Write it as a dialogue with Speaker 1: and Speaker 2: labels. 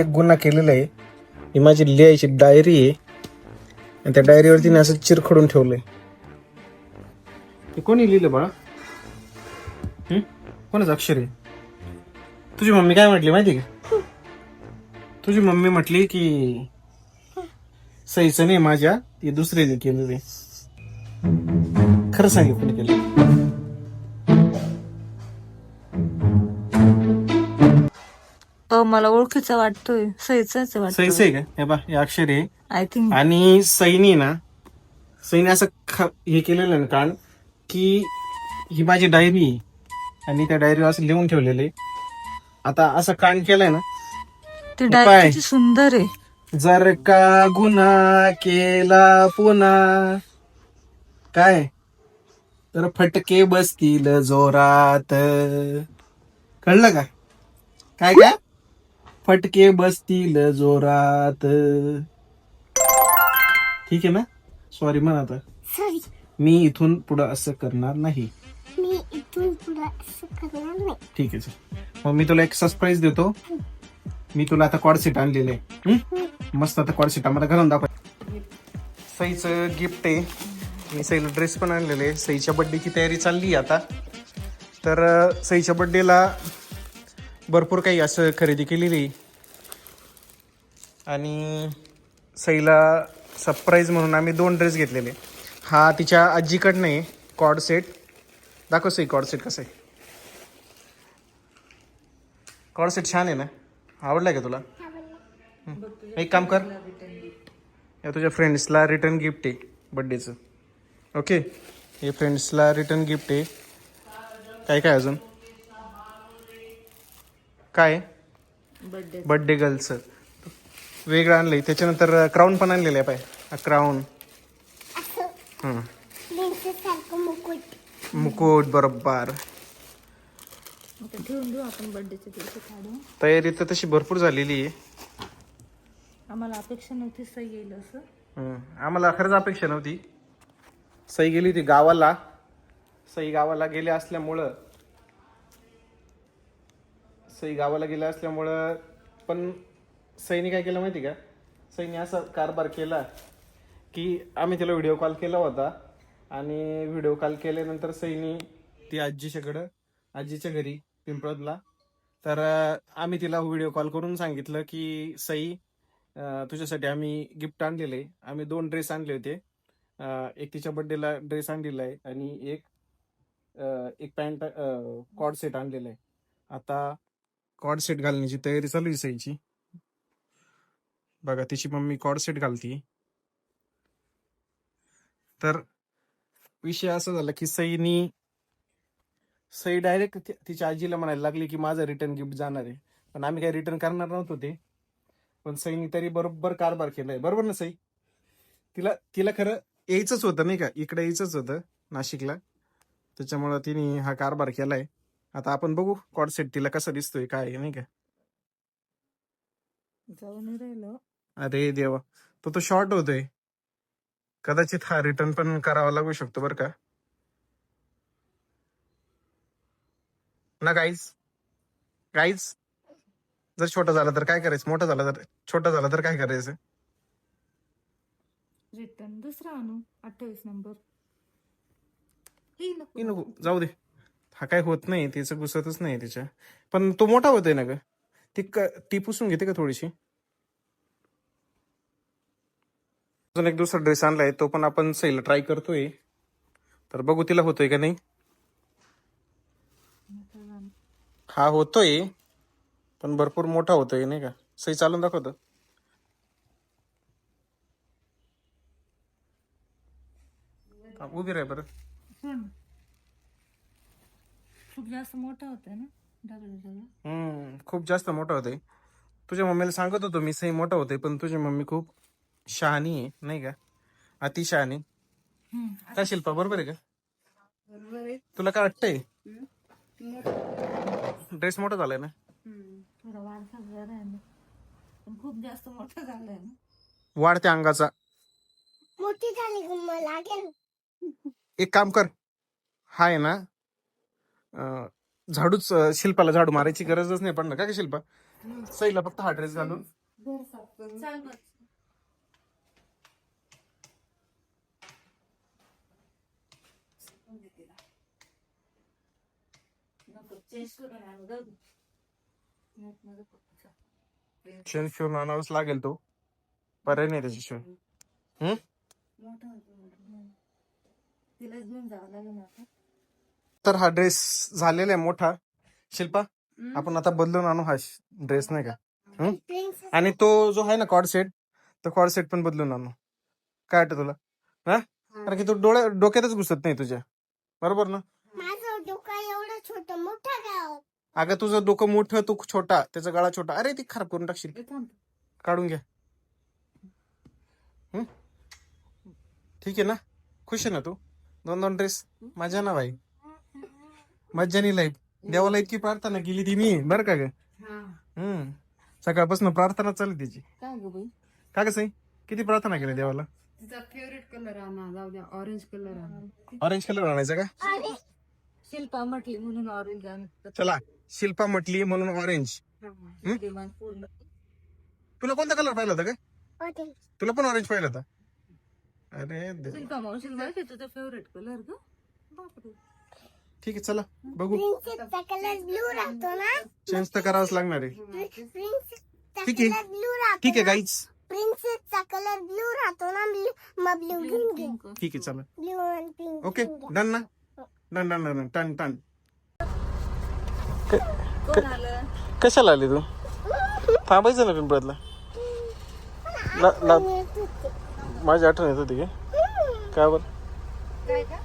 Speaker 1: एक गुन्हा केलेला आहे. ही माझी लिहायची डायरी आहे. आणि त्या डायरीवरती असं चिरखडून ठेवलंय. ते कोणी लिहिलं बाळा? हं? कोणाचं अक्षर आहे? तुझी मम्मी काय म्हटली माहिती का? तुझी मम्मी म्हटली की सहीचं नाही माझ्या ती दुसरी केलेलं आहे. खरं सांगे कोणी केलं
Speaker 2: मला ओळखीचा वाटतोय. सहीचाच वाटतोय
Speaker 1: सहीचं आहे का? हे बा हे अक्षर आहे.
Speaker 2: आय थिंक
Speaker 1: आणि सैनी ना सैनी असं ख- हे केलेलं आहे ना कारण की ही माझी डायरी आहे. आणि त्या डायरीवर असं लिहून ठेवलेलं आता असं कांड केलंय ना
Speaker 2: ते? डायरी सुंदर आहे.
Speaker 1: जर का गुन्हा केला पुन्हा काय? तर फटके बसतील जोरात. कळलं का? काय काय? फटके बसतील जोरात. ठीक आहे ना? सॉरी म्हण आता.
Speaker 3: सॉरी
Speaker 1: मी इथून पुढं असं करणार नाही.
Speaker 3: मी इथून पुढे असं करणार नाही.
Speaker 1: ठीक आहे सर मग मी तुला एक सरप्राईज देतो. मी तुला आता कॉड सीट आणलेलं आहे. हं? मस्त आता कॉड सीट आम्हाला घालून दाखव. सईचं गिफ्ट आहे. मी सईला ड्रेस पण आणलेले आहे. सईच्या बड्डेची तयारी चालली आहे आता. तर अं, सईच्या बड्डेला भरपूर काही असं खरेदी केलेली. आणि सईला सरप्राईज म्हणून आम्ही दोन ड्रेस घेतलेले. हा तिच्या आजीकडनं आहे कॉड सेट दाखव सई कॉड सेट कसं आहे. कॉड सेट छान आहे ना? आवडलाय का तुला. एक काम कर. या तुझ्या फ्रेंड्सला रिटर्न गिफ्ट आहे बड्डेचं ओके हे फ्रेंड्सला रिटर्न गिफ्ट आहे. काय काय अजून? काय? बड्डे गर्लचं वेगळं आणलंय. त्याच्यानंतर क्राऊन पण आणलेलं आहे पाय. क्राऊन
Speaker 3: असं प्रिन्सेस सारखं मुकुट.
Speaker 1: मुकुट बरोबर.
Speaker 2: आता ठेवून देऊ आपण बर्थडेच्या दिवशी काढून.
Speaker 1: तयारी तर तशी भरपूर झालेली आहे.
Speaker 2: आम्हाला अपेक्षा नव्हती सही येईल असं.
Speaker 1: आम्हाला खरंच अपेक्षा नव्हती. सई गेली होती गावाला. सई गावाला गेल्या असल्यामुळं सई गावाला गेला असल्यामुळं पण सईने काय केलं माहिती का? सईने असा कारभार केला की आम्ही तिला व्हिडिओ कॉल केला होता आणि व्हिडिओ कॉल केल्यानंतर सईनी ती आजीच्याकडं आजीच्या घरी पिंपळदला. तर आम्ही तिला व्हिडिओ कॉल करून सांगितलं की सई अं, तुझ्यासाठी आम्ही गिफ्ट आणलेले. आम्ही दोन ड्रेस आणले होते. अं, एक तिच्या बर्थडेला ड्रेस आणलेला आहे आणि एक अं, एक पॅन्ट कॉड सेट आणलेला आहे. आता कॉड सेट घालण्याची तयारी चालू आहे सईची. बघा तिची मम्मी कॉड सेट घालती तर विषय असा झाला की सईनी सई डायरेक्ट तिच्या आजीला म्हणायला लागली की माझं रिटर्न गिफ्ट जाणार आहे. पण आम्ही काही रिटर्न करणार नव्हतो ते. पण सईनी तरी बरोबर कारभार केलाय. बरोबर ना सई? तिला तिला खरं यायचंच होतं नाही का? इकडे यायचंच होतं नाशिकला. त्याच्यामुळं तिने हा कारभार केलाय. आता आपण बघू कॉड सेट तिला कसा दिसतोय काय आहे, नाही का?
Speaker 2: राहिलो.
Speaker 1: अरे देवा तो तो शॉर्ट होतोय. कदाचित हा रिटर्न पण करावा लागू शकतो बरं का. ना गाईज गाईज जर छोटा झाला तर काय करायचं? मोठा झाला तर छोटा झाला तर काय करायचं?
Speaker 2: रिटर्न दुसरा आणू अठ्ठावीस नंबर.
Speaker 1: ही नको जाऊ दे. हा काय होत नाही तिचं घुसतच नाही तिच्या. पण तो मोठा होतोय ना ग. ती क- ती पुसून घेते का थोडीशी? अजून एक दुसरा ड्रेस आणलाय तो पण आपण सैल ट्राय करतोय. तर बघू तिला होतोय का नाही. हा होतोय पण भरपूर मोठा होतोय नाही का? सई चालून दाखवतो. उभी राह बरं.
Speaker 2: खूप जास्त मोठा होता ना? डबल डबल
Speaker 1: हम्म खूप जास्त मोठा होतोय. तुझ्या मम्मीला सांगत होतो मी सही मोठा होतोय पण तुझी मम्मी खूप शहाणी आहे नाही का? अति शहाणी काय शिल्पा बरोबर आहे का?
Speaker 2: बरोबर आहे.
Speaker 1: तुला काय वाटतंय? ड्रेस मोठा झालाय ना?
Speaker 2: थोडा वाढता जरा आहे ना. पण खूप जास्त मोठा झालाय ना.
Speaker 1: वाढत्या अंगाचा.
Speaker 3: मोठी झाली लागेल?
Speaker 1: एक काम कर. हा आहे ना झाडूच शिल्पाला झाडू मारायची गरजच नाही पडणार का ग शिल्पा सईला फक्त हा ड्रेस घालून चेंज करून आणावंच लागेल तो पर्याय नाही त्याच्याशिवाय हम्म?
Speaker 2: तिला घेऊन जावं लागेल आता.
Speaker 1: तर हा ड्रेस झालेला आहे मोठा. शिल्पा आपण आता बदलून आणू हा ड्रेस नाही का? हम्म? आणि तो जो आहे ना कॉर्ड सेट तो कॉर्ड सेट पण बदलून आणू. काय वाटतं तुला? हा? कारण की तो डोळ्या डोक्यातच घुसत नाही तुझ्या. बरोबर ना?
Speaker 3: माझं डोकं एवढं छोटं मोठं गाव.
Speaker 1: अगं तुझं डोकं मोठं तू छोटा त्याचा गळा छोटा. अरे ती खराब करून टाकशील. काढून घ्या? ठीक आहे ना? खुश आहे ना तू? दोन दोन ड्रेस मजा ना भाई मज्जानी लाईफ. देवाला इतकी प्रार्थना केली ती मी बरं का ग? हम्म. सकाळपासून प्रार्थना चालली तिची.
Speaker 2: काय गं बाई?
Speaker 1: का कसं किती प्रार्थना केली देवाला?
Speaker 4: तिचा फेवरेट कलर आणा जाऊ द्या ऑरेंज कलर आणा
Speaker 1: ऑरेंज कलर आणायचा का?
Speaker 2: शिल्पा म्हटली म्हणून ऑरेंज आणि.
Speaker 1: चला शिल्पा म्हटली म्हणून ऑरेंज तुला कोणता कलर पाहिला होता का तुला पण ऑरेंज पाहिला होता. अरे
Speaker 2: शिल्पा तुझा फेवरेट कलर ग? बापरे.
Speaker 1: ठीक आहे चला बघू.
Speaker 3: प्रिन्सेसचा कलर ब्लू राहतो ना?
Speaker 1: चेंज तर करावंच लागणार आहे.
Speaker 3: प्रिन्सेसचा
Speaker 1: ठीक आहे.
Speaker 3: कलर ब्लू राहतो
Speaker 1: ठीक आहे
Speaker 3: ना.
Speaker 1: गाईच
Speaker 3: प्रिन्सेसचा कलर ब्लू राहतो ना ब्लू मग ब्लू घेऊन घे.
Speaker 1: ठीक आहे चला.
Speaker 3: ब्लू आणि पिंक
Speaker 1: ओके डन ना? डन डन डन टन टन
Speaker 2: कोण आलं?
Speaker 1: कशाला आली तू? थांबायचं ना पिंपळातला. ला ला माझी आठवण येत होती का? काय बरं?
Speaker 2: काय का?